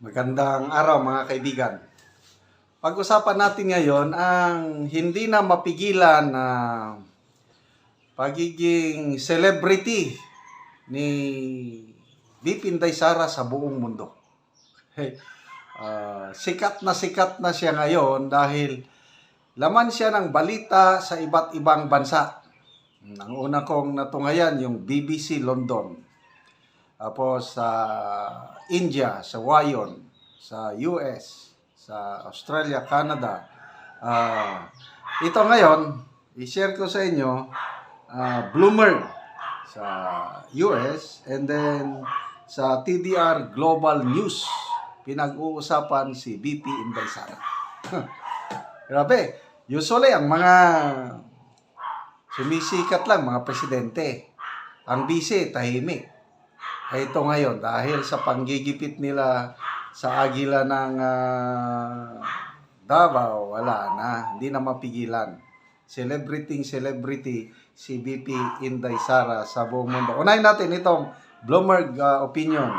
Magandang araw mga kaibigan. Pag-usapan natin ngayon ang hindi na mapigilan na pagiging celebrity ni Bipinday Sara sa buong mundo. Hey, ah, sikat na sikat na siya ngayon dahil laman siya ng balita sa iba't ibang bansa. Ang una kong natungayan yung BBC London. Tapos sa India, sa Wayon, sa US, sa Australia, Canada. Ah, ito ngayon, i-share ko sa inyo, ah, Bloomberg sa US and then sa TDR Global News. Pinag-uusapan si BP Inday Sara. Grabe. Usually, ang mga sumisikat lang, mga presidente. Ang busy, tahimik. Ito ngayon, dahil sa panggigipit nila sa agila ng ah, Davao, wala na, hindi na mapigilan. Celebrating celebrity si BP Inday Sara sa buong mundo. Unahin natin itong Bloomberg ah, opinion.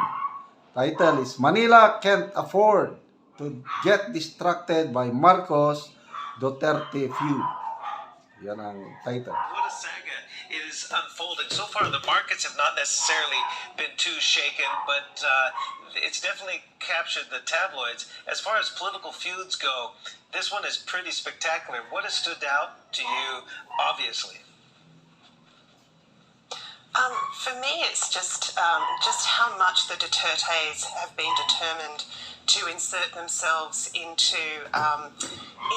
Title is Manila can't afford to get distracted by Marcos Duterte feud. Yan ang title. What a saga is unfolding. So far, the markets have not necessarily been too shaken, but uh, it's definitely captured the tabloids. As far as political feuds go, this one is pretty spectacular. What has stood out to you, obviously? Um, for me, it's just um, just how much the Dutertes have been determined to insert themselves into um,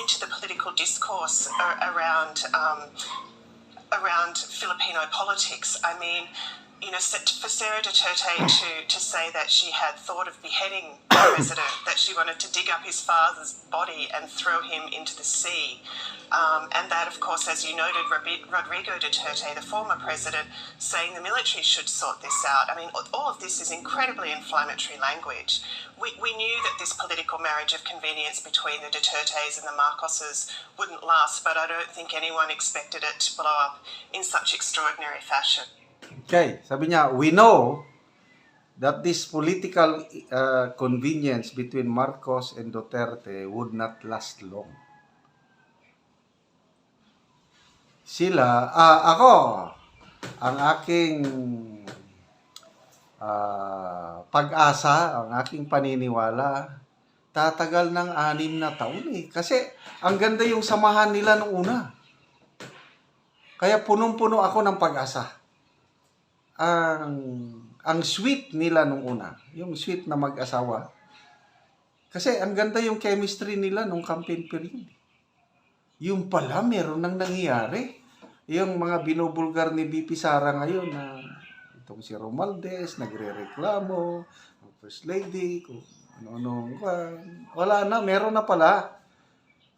into the political discourse around um, around Filipino politics. I mean, you know, for Sarah Duterte to, to say that she had thought of beheading the president, that she wanted to dig up his father's body and throw him into the sea, um, and that, of course, as you noted, Rodrigo Duterte, the former president, saying the military should sort this out. I mean, all- all of this is incredibly inflammatory language. We, we knew that this political marriage of convenience between the Dutertes and the Marcoses wouldn't last, but I don't think anyone expected it to blow up in such extraordinary fashion. Okay, sabi niya, we know that this political uh, convenience between Marcos and Duterte would not last long. Sila, ah, ako, ang aking ah, pag-asa, ang aking paniniwala, tatagal ng anim na taon eh. Kasi ang ganda yung samahan nila nung una. Kaya punong-puno ako ng pag-asa ang ang sweet nila nung una, yung sweet na mag-asawa. Kasi ang ganda yung chemistry nila nung campaign period. Yung pala, meron nang nangyayari. Yung mga binubulgar ni BP Sara ngayon na itong si Romaldes, nagre-reklamo, First Lady, kung ano-ano. Wala na, meron na pala.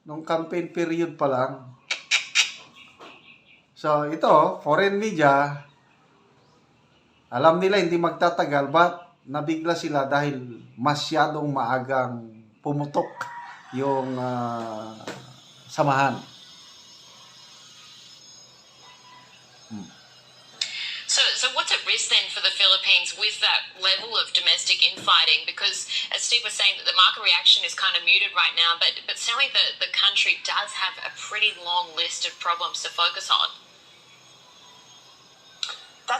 Nung campaign period pa lang. So, ito, foreign media, alam nila hindi magtatagal, but nabigla sila dahil masyadong maagang pumutok yung ah, samahan. So, so what's at risk then for the Philippines with that level of domestic infighting? Because as Steve was saying, that the market reaction is kind of muted right now, but but certainly the, the country does have a pretty long list of problems to focus on.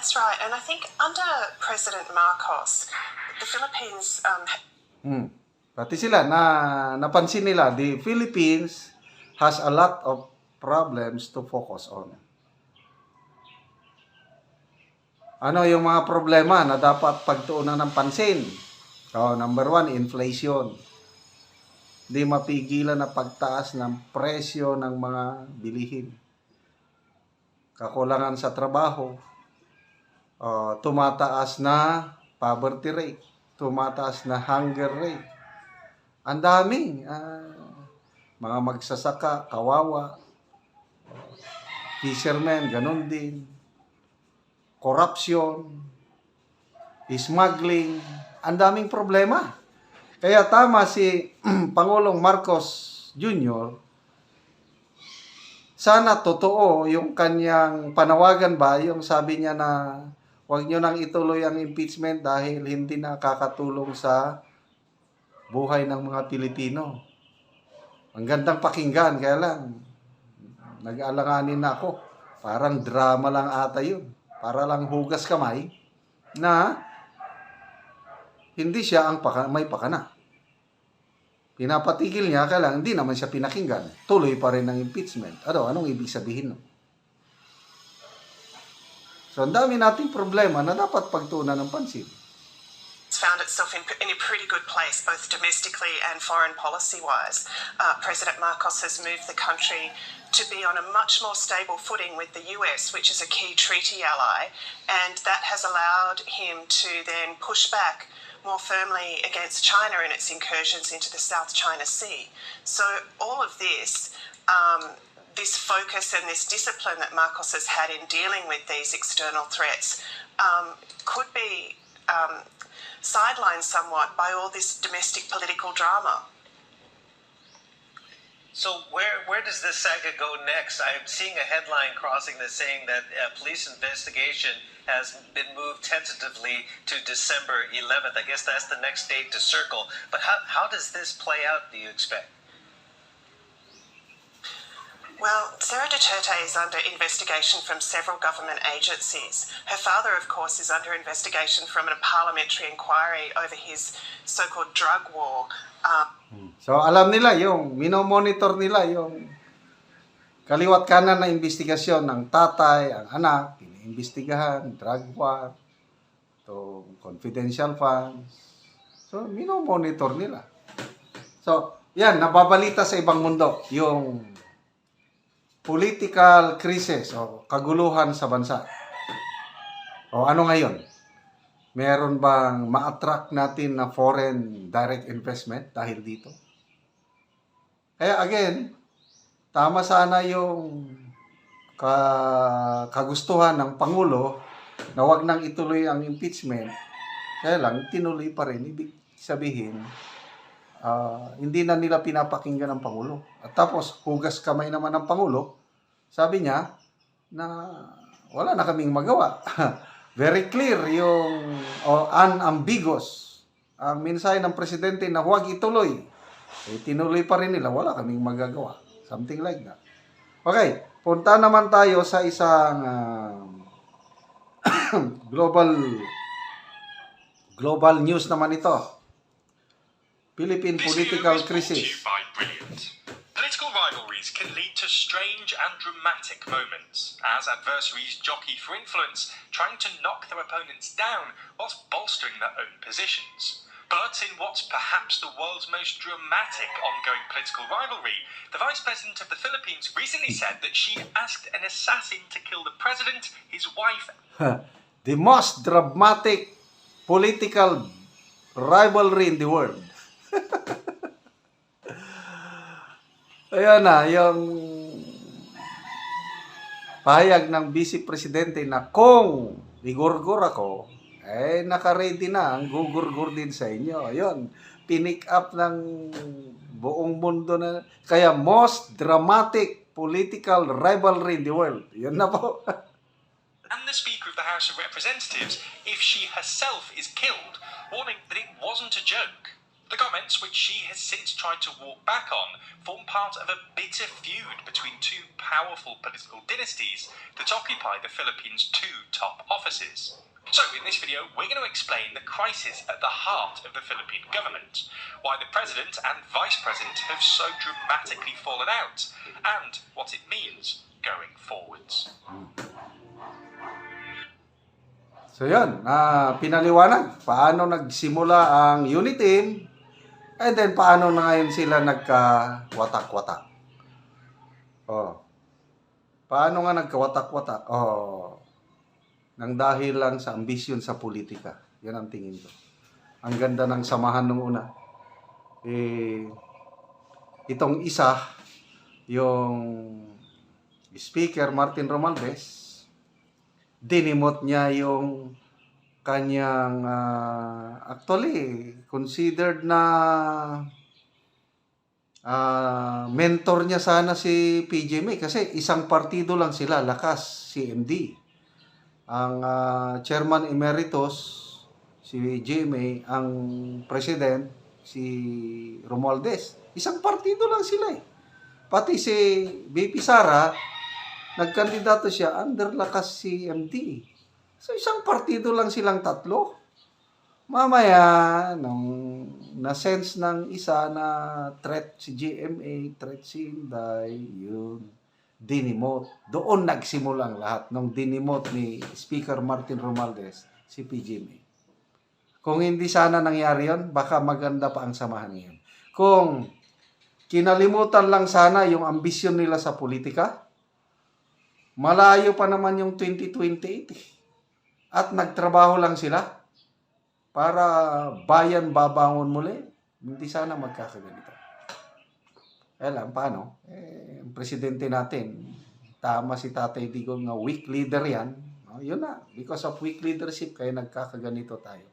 That's right, and I think under President Marcos, the Philippines um, Hmm. Pati sila na napansin nila the Philippines has a lot of problems to focus on. Ano yung mga problema na dapat pagtuunan ng pansin? Oh, number one, inflation. Hindi mapigilan na pagtaas ng presyo ng mga bilihin. Kakulangan sa trabaho. Oh, tumataas na poverty rate. Tumataas na hunger rate. Ang daming ah, mga magsasaka, kawawa, fishermen, ganun din. Corruption, smuggling, ang daming problema. Kaya tama si Pangulong Marcos Jr. Sana totoo yung kanyang panawagan ba, yung sabi niya na huwag nyo nang ituloy ang impeachment dahil hindi nakakatulong sa buhay ng mga Pilipino. Ang gandang pakinggan, kaya lang, nag-alanganin na ako. Parang drama lang ata yun. Para lang hugas kamay na hindi siya ang paka, may pakana. Pinapatigil niya, kaya lang, hindi naman siya pinakinggan. Tuloy pa rin ang impeachment. Ano, anong ibig sabihin nun? So, ang dami nating problema na dapat pagtuunan ng pansin. It's found itself in, in a pretty good place, both domestically and foreign policy wise. Uh, President Marcos has moved the country to be on a much more stable footing with the US, which is a key treaty ally, and that has allowed him to then push back more firmly against China in its incursions into the South China Sea. So, all of this. Um, this focus and this discipline that Marcos has had in dealing with these external threats um, could be um, sidelined somewhat by all this domestic political drama. So where where does this saga go next? I'm seeing a headline crossing that saying that a police investigation has been moved tentatively to December 11th. I guess that's the next date to circle. But how, how does this play out, do you expect? Well, Sarah Duterte is under investigation from several government agencies. Her father, of course, is under investigation from a parliamentary inquiry over his so called drug war. Um, So, alam nila yung minomonitor nila yung kaliwat kanan na investigasyon ng tatay, ang anak, iniimbestigahan, drug war, to confidential funds. So, minomonitor nila. So, yan, nababalita sa ibang mundo yung political crisis o kaguluhan sa bansa. O ano ngayon? Meron bang ma-attract natin na foreign direct investment dahil dito? Kaya again, tama sana yung ka- kagustuhan ng Pangulo na wag nang ituloy ang impeachment. Kaya lang, tinuloy pa rin. Ibig sabihin, ah, hindi na nila pinapakinggan ng Pangulo. At tapos, hugas kamay naman ng Pangulo, sabi niya na wala na kaming magawa. Very clear yung o unambiguous ang mensahe ng presidente na huwag ituloy. Eh, tinuloy pa rin nila, wala kaming magagawa. Something like that. Okay, punta naman tayo sa isang ah, global global news naman ito. Philippine This political video is brought to crisis. you by Brilliant. Political rivalries can lead to strange and dramatic moments as adversaries jockey for influence, trying to knock their opponents down whilst bolstering their own positions. But in what's perhaps the world's most dramatic ongoing political rivalry, the Vice President of the Philippines recently said that she asked an assassin to kill the president, his wife, the most dramatic political rivalry in the world. Ayan na, yung pahayag ng Vice Presidente na kung igurgur ako, eh naka-ready na ang gugurgur din sa inyo. Ayun, pinick up ng buong mundo na, kaya most dramatic political rivalry in the world. Yun na po. and the Speaker of the House of Representatives if she herself is killed, warning that it wasn't a joke. The comments, which she has since tried to walk back on, form part of a bitter feud between two powerful political dynasties that occupy the Philippines' two top offices. So, in this video, we're going to explain the crisis at the heart of the Philippine government, why the President and Vice President have so dramatically fallen out, and what it means going forwards. So yun, na pinaliwanag paano nagsimula ang unit team and then paano na ngayon sila nagka-watak-watak. Oh. Paano nga nagka-watak-watak? Oh. Nang dahil lang sa ambisyon sa politika. Yan ang tingin ko. Ang ganda ng samahan nung una. Eh, itong isa, yung speaker Martin Romualdez, dinimot niya yung kanyang ah, actually considered na ah, mentor niya sana si PJ May kasi isang partido lang sila, lakas, CMD. Ang ah, chairman emeritus si JMay, ang president si Romualdez. Isang partido lang sila eh. Pati si BP Sara, nagkandidato siya under lakas si So isang partido lang silang tatlo. Mamaya, nung na-sense ng isa na threat si GMA, threat si Inday, yun, dinimot. Doon nagsimula ang lahat. Nung dinimot ni Speaker Martin Romualdez, si PGMA. Kung hindi sana nangyari yon, baka maganda pa ang samahan ngayon. Kung kinalimutan lang sana yung ambisyon nila sa politika, malayo pa naman yung 2028 eh. At nagtrabaho lang sila para bayan babangon muli. Hindi sana magkakaganito. Lang, paano? Eh, presidente natin, tama si Tatay Digong nga weak leader yan. No, yun na, because of weak leadership, kaya nagkakaganito tayo.